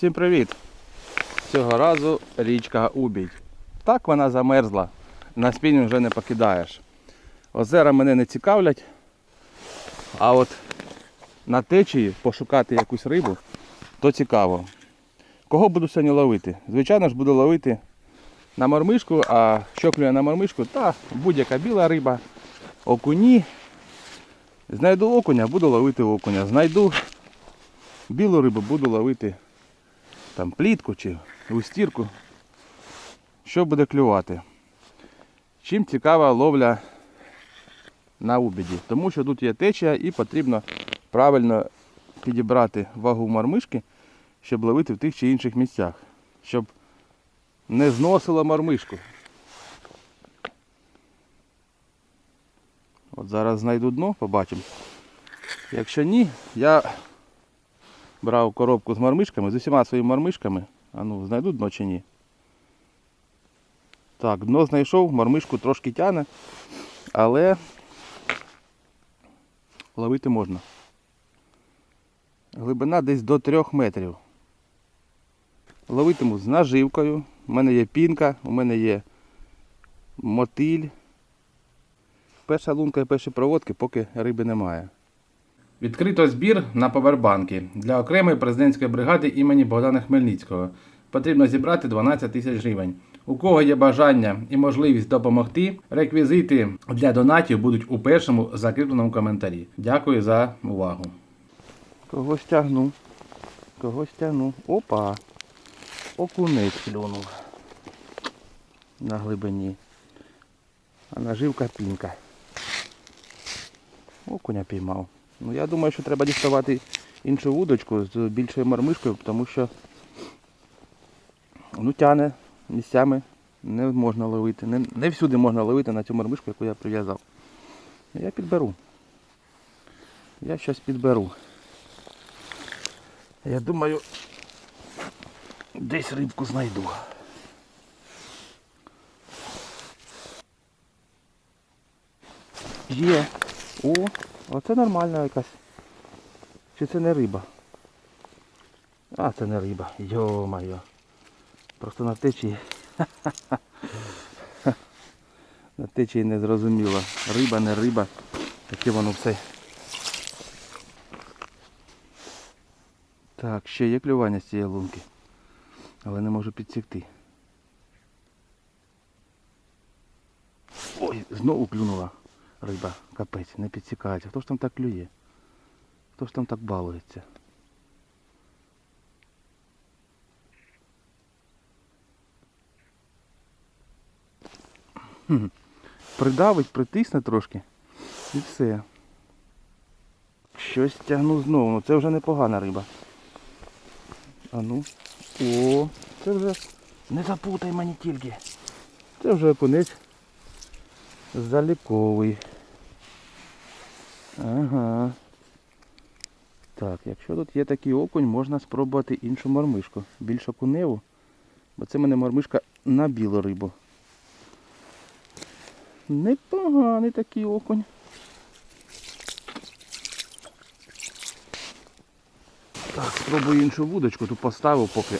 Всім привіт! Цього разу річка Убідь. Так вона замерзла. На спінінг вже не покидаєш. Озера мене не цікавлять. А от на течії пошукати якусь рибу, то цікаво. Кого буду сьогодні ловити? Звичайно ж буду ловити на мормишку, а що клює на мормишку, та будь-яка біла риба, окуні. Знайду окуня, буду ловити окуня. Знайду білу рибу, буду ловити там плітку чи густірку. Що буде клювати? Чим цікава ловля на убіді? Тому що тут є течія і потрібно правильно підібрати вагу мормишки, щоб ловити в тих чи інших місцях. Щоб не зносило мормишку. От зараз знайду дно, побачимо. Якщо ні, я брав коробку з мармишками, з усіма своїми мармишками. А ну, знайду дно чи ні. Так, дно знайшов, мармишку трошки тяне, але ловити можна. Глибина десь до 3 метрів. Ловитиму з наживкою. У мене є пінка, у мене є мотиль. Перша лунка і перші проводки, поки риби немає. Відкрито збір на повербанки для окремої президентської бригади імені Богдана Хмельницького. Потрібно зібрати 12 тисяч гривень. У кого є бажання і можливість допомогти, реквізити для донатів будуть у першому закріпленому коментарі. Дякую за увагу. Когось тягну. Когось тягну. Опа. Окунець клюнув. На глибині. А наживка пінка. Окуня піймав. Ну я думаю, що треба діставати іншу вудочку з більшою мармишкою, тому що ну, тяне місцями не можна ловити. Не, не всюди можна ловити на цю мармишку, яку я прив'язав. Я підберу. Я щось підберу. Я думаю, десь рибку знайду. Є. О, оце нормальна якась. Чи це не риба? А, це не риба. Йо-моє. Просто на течії. На течії не зрозуміло. Риба, не риба. Таке воно все. Так, ще є клювання з цієї лунки. Але не можу підсікти. Ой, знову клюнула риба. Капець, не підсікається. Хто ж там так клює? Хто ж там так балується? Придавить, притисне трошки і все. Щось тягну знову. Ну це вже непогана риба. А ну. О, це вже не запутай мені тільки. Це вже окунець заліковий. Ага. Так, якщо тут є такий окунь, можна спробувати іншу мормишку. Більш окуневу. Бо це в мене мормишка на білу рибу. Непоганий такий окунь. Так, спробую іншу вудочку, тут поставив поки.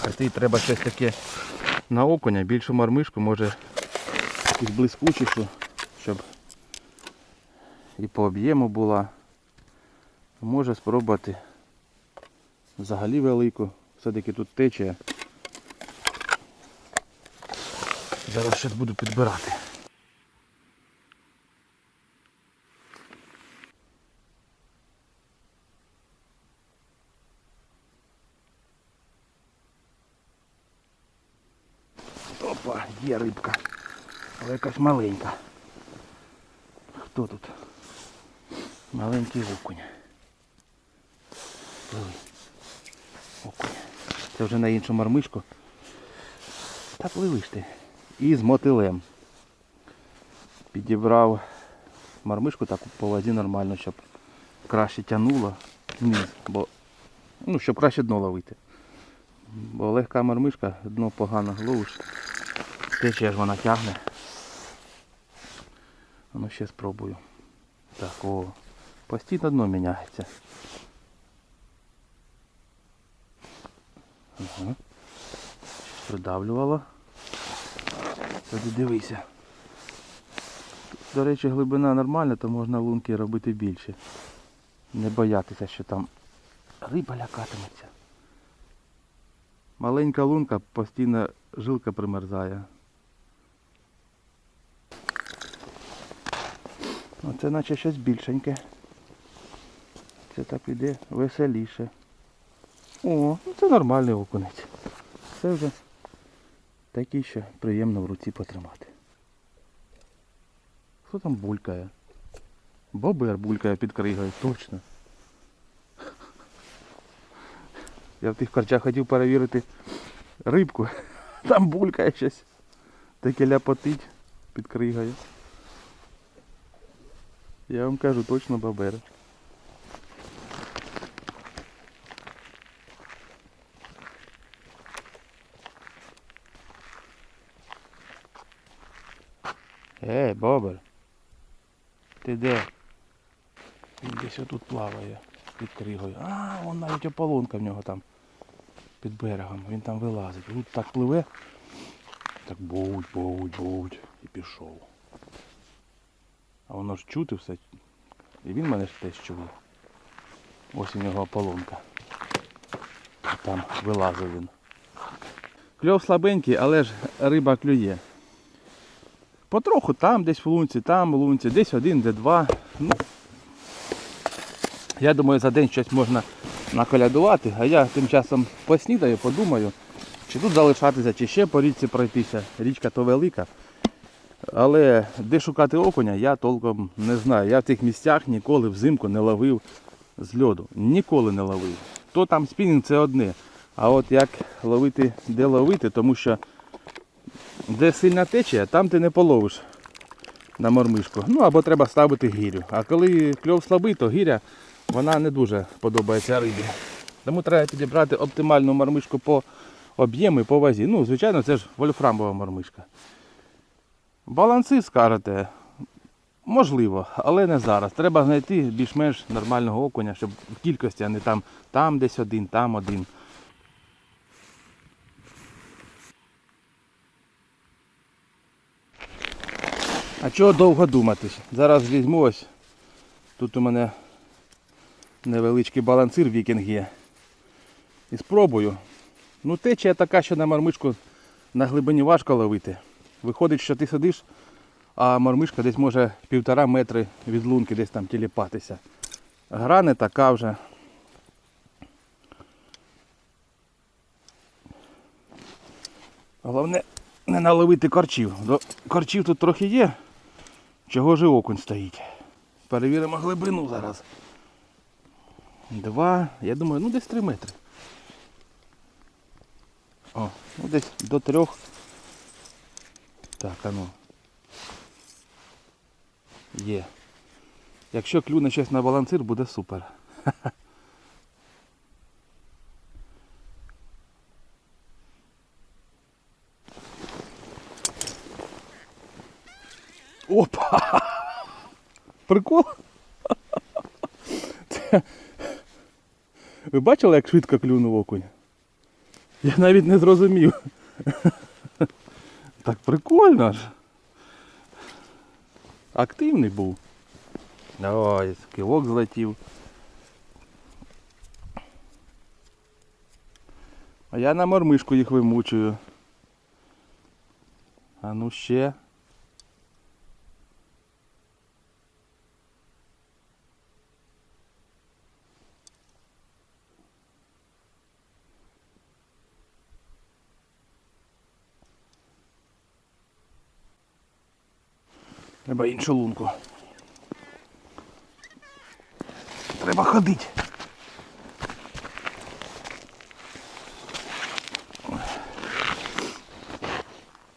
Хотя треба щось таке на окуня, більшу мармишку, може якусь блискучішу, і по об'єму була. Може спробувати взагалі велику. Все-таки тут тече. Зараз щось буду підбирати. Опа, є рибка. Але якась маленька. Хто тут? Маленький окунь. Окунь. Це вже на іншу мармишку. Та пливиш ти. І з мотилем. Підібрав мармишку так по воді нормально, щоб краще тянуло вниз, бо ну, щоб краще дно ловити. Бо легка мармишка, дно погано ловиш. Течія ж вона тягне. Ну ще спробую. Так, о. Постійно дно міняється. Ага. Придавлювало. Тоді дивися. До речі, глибина нормальна, то можна лунки робити більше. Не боятися, що там риба лякатиметься. Маленька лунка, постійно жилка примерзає. Оце наче щось більшеньке. Це так іде веселіше. О, ну це нормальний окунець. Це вже такий, що приємно в руці потримати. Хто там булькає? Бобер булькає під кригою, точно. Я в тих корчах хотів перевірити рибку. Там булькає щось. Таке ляпотить під кригою. Я вам кажу, точно бобер. Ей, бобер. Ти де? Він десь отут плаває під кригою. А, вон навіть ополонка в нього там під берегом. Він там вилазить. Він так пливе. Так будь, будь, будь. І пішов. А воно ж чути все. І він мене ж теж чує. Ось у нього ополонка. Там вилазив він. Кльов слабенький, але ж риба клює. Потроху там, десь в лунці, там в лунці, десь один, де два. Ну, я думаю, за день щось можна наколядувати, а я тим часом поснідаю, подумаю, чи тут залишатися, чи ще по річці пройтися. Річка то велика. Але де шукати окуня, я толком не знаю. Я в тих місцях ніколи взимку не ловив з льоду. Ніколи не ловив. То там спінінг це одне. А от як ловити, де ловити, тому що де сильна течія, там ти не половиш на мормишку. Ну або треба ставити гірю. А коли кльов слабий, то гіря вона не дуже подобається рибі. Тому треба підібрати оптимальну мормишку по об'єму і по вазі. Ну, звичайно, це ж вольфрамова мормишка. Баланси скажете, можливо, але не зараз. Треба знайти більш-менш нормального окуня, щоб в кількості, а не там, там десь один, там один. А чого довго думати? Зараз візьму ось. Тут у мене невеличкий балансир вікінг є. І спробую. Ну течія така, що на мармишку на глибині важко ловити. Виходить, що ти сидиш, а мармишка десь може півтора метри від лунки десь там тіліпатися. Гра не така вже. Головне не наловити корчів. До корчів тут трохи є. Чого ж окунь стоїть? Перевіримо глибину зараз. Два, я думаю, ну десь три метри. О, ну десь до трьох. Так, а ну. Є. Якщо клюне щось на балансир, буде супер. Опа! Прикол? Це- Ви бачили, як швидко клюнув окунь? Я навіть не зрозумів. Так прикольно ж. Активний був. Давай, кивок злетів. А я на мормишку їх вимучую. А ну ще. Треба іншу лунку. Треба ходити.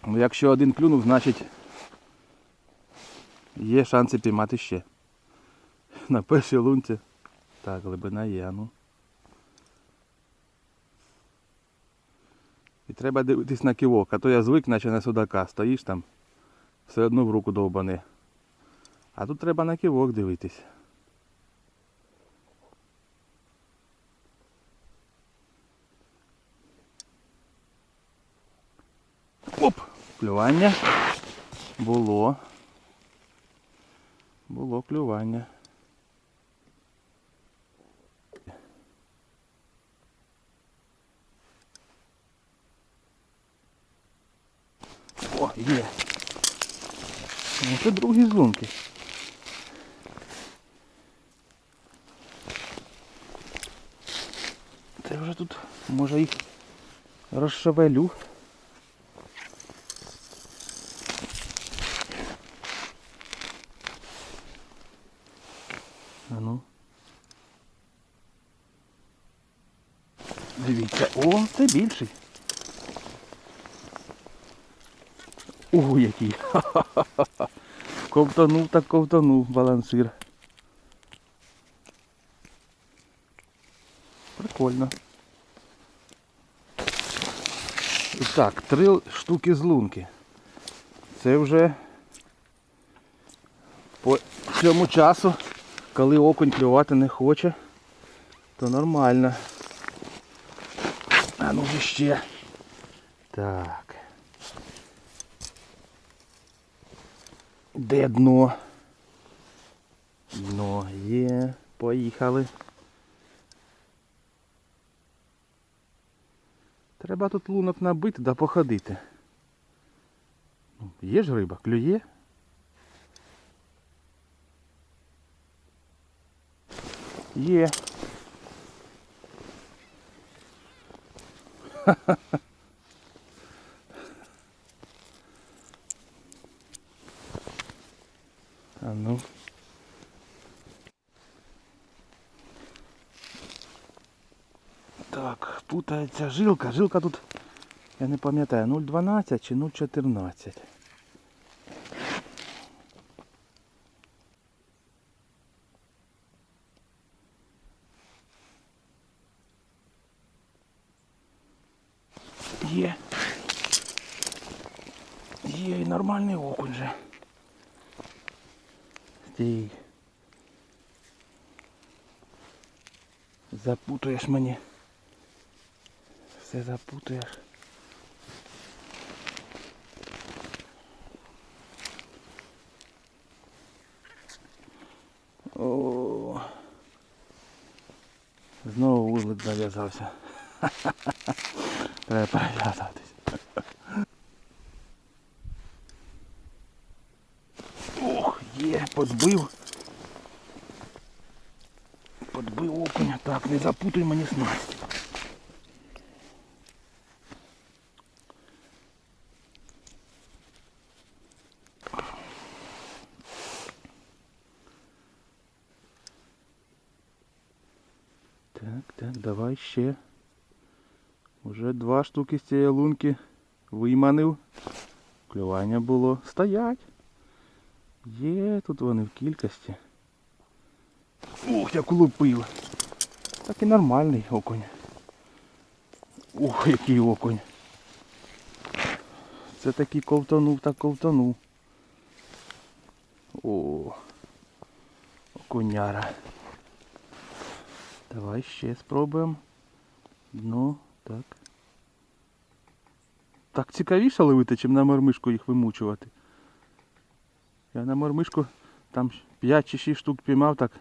Ну, якщо один клюнув, значить є шанси піймати ще. На першій лунці. Так, глибина є, ну. І треба дивитись на кивок, а то я звик, наче на судака. Стоїш там, все одно в руку довбане. А тут треба на кивок дивитись. Оп! Клювання. Було. Було клювання. О, є! Ну, Це другі злунки. Це вже тут, може їх розшевелю. А ну. Дивіться, о, це більший. Ого, який. Ковтанув так ковтанув балансир. Прикольно. І так, три штуки з лунки. Це вже по цьому часу, коли окунь клювати не хоче, то нормально. А ну вже ще. Так. Де дно? Дно є. Поїхали. Треба тут лунок набити да походити. Ну, Є ж риба, клює? Є. А Так, путається жилка. Жилка тут, я не пам'ятаю, 0,12 чи 0,14. Є. Є і нормальний окунь же. Стій. Запутаєш мені. Все запутаєш. О. Знову вузлик зав'язався. Треба перев'язатись. Ох, є, подбив. Подбив окуня. Так, не запутуй мені снасть. Так, так, давай ще. Уже два штуки з цієї лунки виманив. Клювання було. Стоять. Є, тут вони в кількості. Ух, як улупив. Так і нормальний окунь. Ух, який окунь. Це такий ковтонув, так ковтонув. О, окуняра. Давай ще спробуємо. Ну, так. Так цікавіше ловити, чим на мормишку їх вимучувати. Я на мормишку там 5 чи 6 штук піймав, так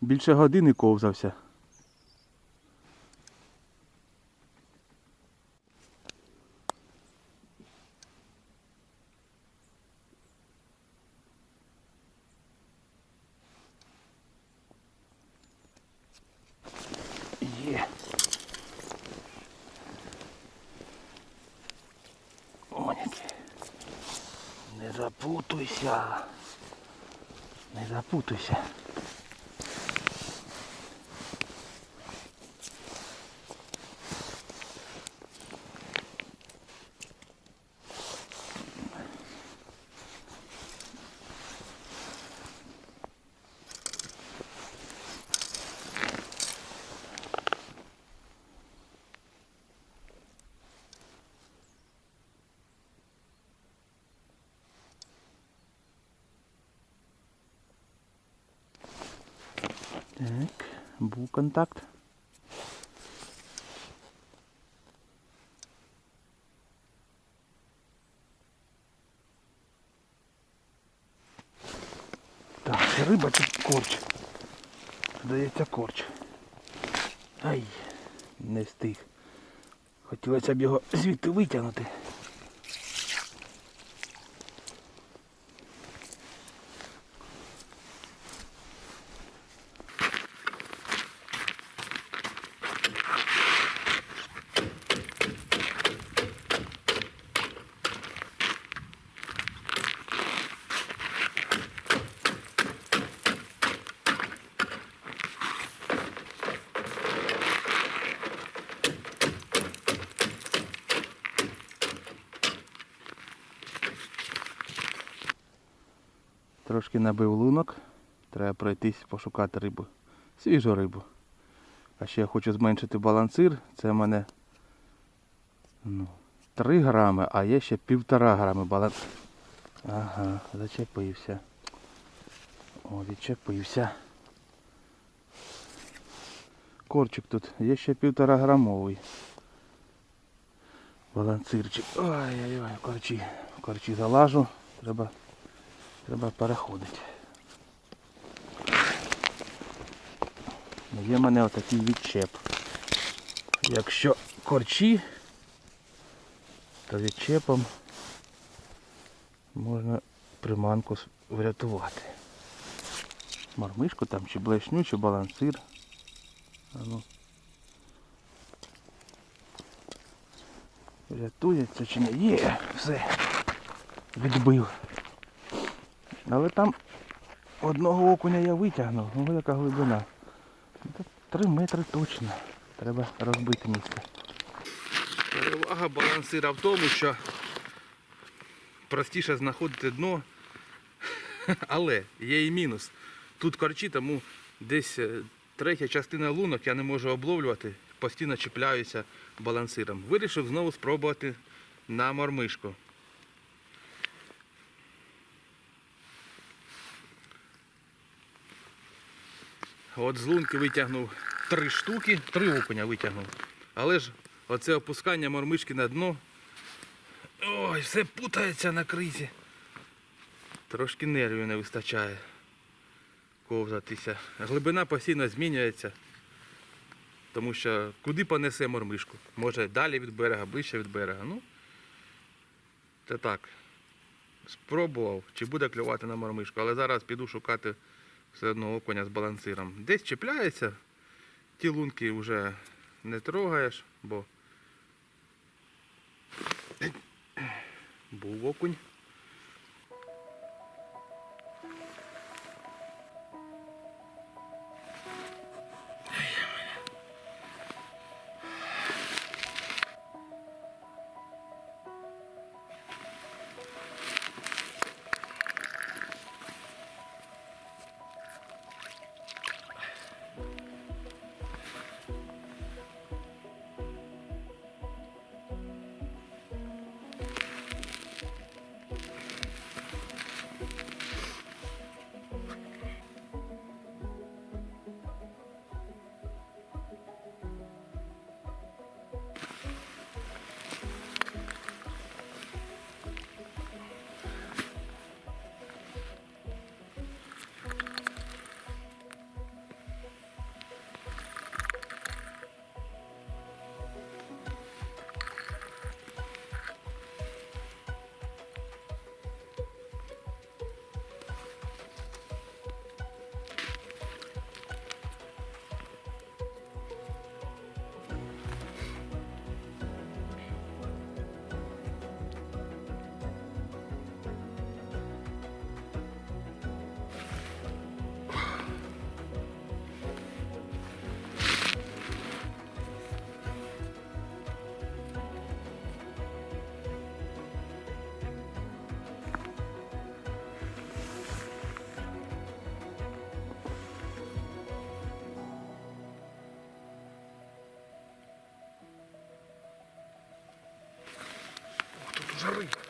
більше години ковзався. Є. Моніки. Не запутуйся. Не запутуйся. Так, був контакт. Чи риба, чи корч. Здається корч. Ай, не встиг. Хотілося б його звідти витягнути. Трошки набив лунок. Треба пройтись, пошукати рибу. Свіжу рибу. А ще я хочу зменшити балансир. Це в мене ну, 3 грами, а є ще півтора грами балансир. Ага, зачепився. О, відчепився. Корчик тут, є ще півтора грамовий. Балансирчик. В корчі. Корчі залажу. Треба Треба переходити. Є в мене отакий відчеп. Якщо корчі, то відчепом можна приманку врятувати. Мармишку там, чи блешню, чи балансир. А ну. Врятується чи ні? Є, все. Відбив. Але там одного окуня я витягнув, ну яка глибина. Три метри точно. Треба розбити місце. Перевага балансира в тому, що простіше знаходити дно, але є і мінус. Тут корчі, тому десь е, третя частина лунок я не можу обловлювати, постійно чіпляюся балансиром. Вирішив знову спробувати на мормишку. От з лунки витягнув три штуки, три окуня витягнув. Але ж оце опускання мормишки на дно. Ой, все путається на кризі. Трошки нервів не вистачає ковзатися. Глибина постійно змінюється. Тому що куди понесе мормишку? Може далі від берега, ближче від берега. Ну, це так. Спробував, чи буде клювати на мормишку, але зараз піду шукати все одно окуня з балансиром. Десь чіпляється, ті лунки вже не трогаєш, бо був окунь. Тут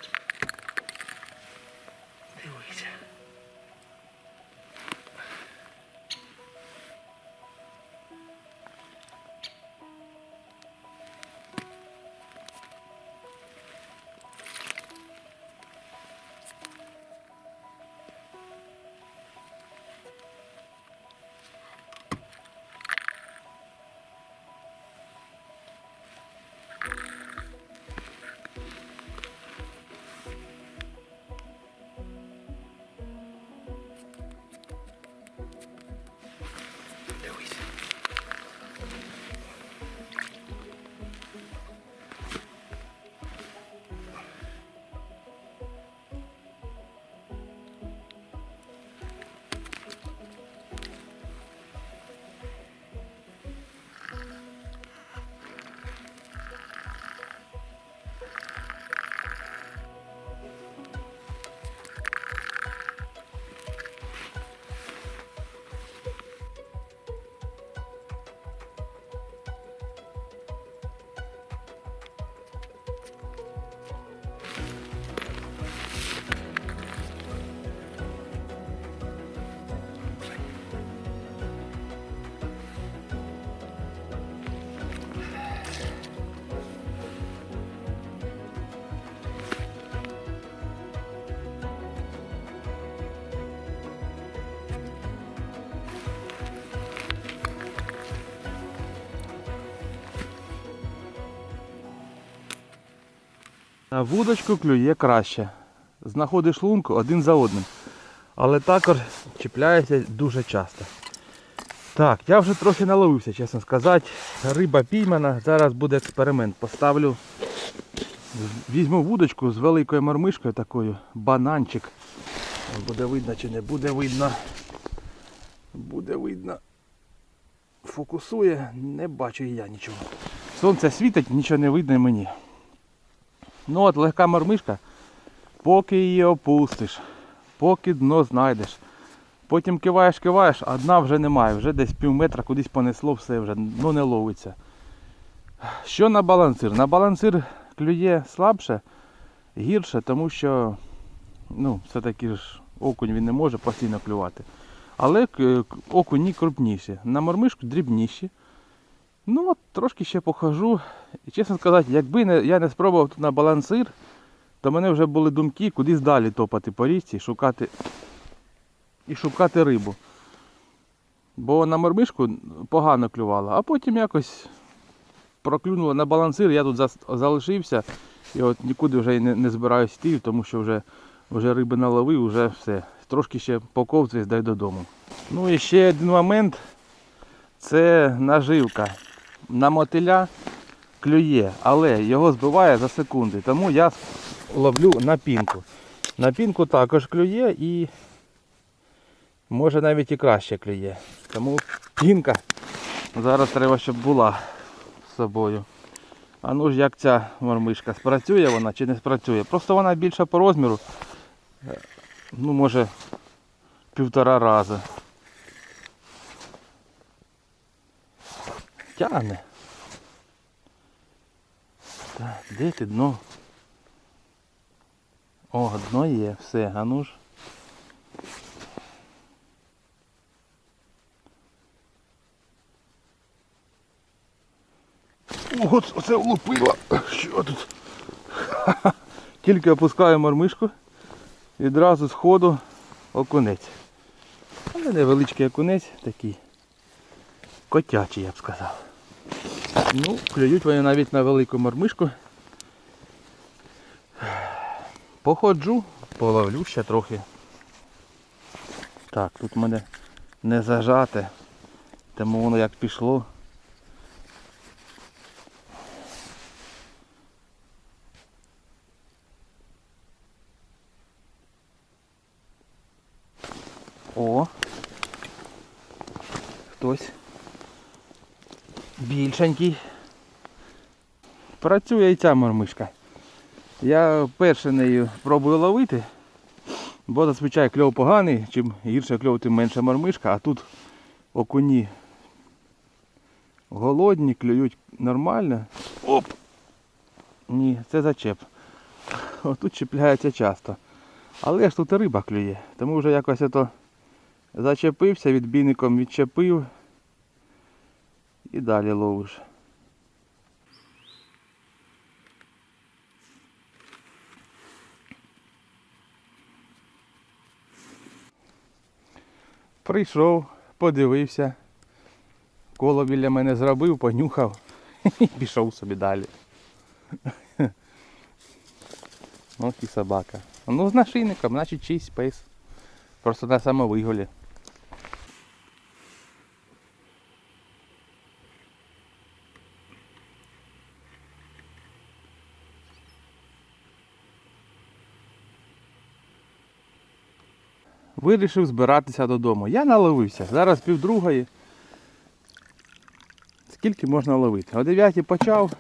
На вудочку клює краще. Знаходиш лунку один за одним. Але також чіпляється дуже часто. Так, я вже трохи наловився, чесно сказати. Риба піймана. Зараз буде експеримент. Поставлю. Візьму вудочку з великою мормишкою такою, бананчик. Буде видно чи не буде видно. Буде видно. Фокусує, не бачу я нічого. Сонце світить, нічого не видно мені. Ну от легка мормишка, поки її опустиш, поки дно знайдеш. Потім киваєш, киваєш, а дна вже немає, вже десь пів метра кудись понесло, все вже, ну не ловиться. Що на балансир? На балансир клює слабше, гірше, тому що ну, все-таки ж окунь він не може постійно клювати. Але окуні крупніші. На мормишку дрібніші. Ну от трошки ще похожу. І чесно сказати, якби не, я не спробував тут на балансир, то в мене вже були думки кудись далі топати по річці шукати, і шукати рибу. Бо на мормишку погано клювала, а потім якось проклюнуло на балансир, я тут залишився і от нікуди вже не, не збираюсь йти, тому що вже, вже риби наловив, вже все. Трошки ще поковзаюсь, дай додому. Ну і ще один момент це наживка. На мотиля клює, але його збиває за секунди. Тому я ловлю на пінку. На пінку також клює і може навіть і краще клює. Тому пінка зараз треба, щоб була з собою. А ну ж як ця мормишка, спрацює вона чи не спрацює? Просто вона більша по розміру. Е, Ну, може, півтора рази. Тягне. Так, де ти дно? О, дно є, все, а ну ж. От оце влупило. Що тут? Ха-ха. Тільки опускаю мормишку, відразу з ходу окунець. Але невеличкий окунець такий. Котячий, я б сказав. Ну, клюють вони навіть на велику мормишку. Походжу, половлю ще трохи. Так, тут мене не зажате, тому воно як пішло. О! Хтось більшенький. Працює і ця мормишка. Я перше нею пробую ловити, бо зазвичай кльов поганий, чим гірше кльов, тим менше мормишка, а тут окуні голодні, клюють нормально. Оп! Ні, це зачеп. Отут чіпляється часто. Але ж тут риба клює, тому вже якось ото зачепився, відбійником відчепив і далі ловиш. Прийшов, подивився, коло біля мене зробив, понюхав і пішов собі далі. Ох і собака. Ну з нашийником, значить чийсь пес. Просто на самовиголі. Вирішив збиратися додому. Я наловився. Зараз півдругої. Скільки можна ловити? О 9 почав,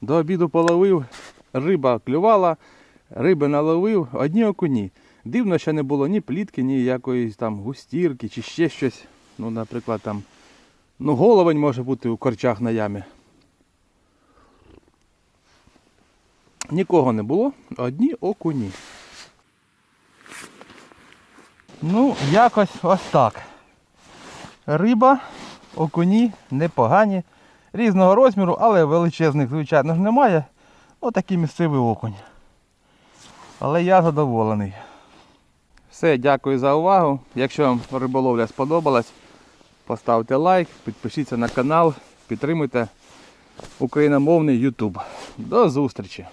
до обіду половив, риба клювала, риби наловив, одні окуні. Дивно, що не було ні плітки, ні якоїсь там густірки чи ще щось. Ну, наприклад, там. Ну, головень може бути у корчах на ямі. Нікого не було, одні окуні. Ну, якось ось так. Риба, окуні непогані. Різного розміру, але величезних, звичайно ж, немає. Отакий місцевий окунь. Але я задоволений. Все, дякую за увагу. Якщо вам риболовля сподобалась, поставте лайк, підпишіться на канал, підтримуйте україномовний YouTube. До зустрічі!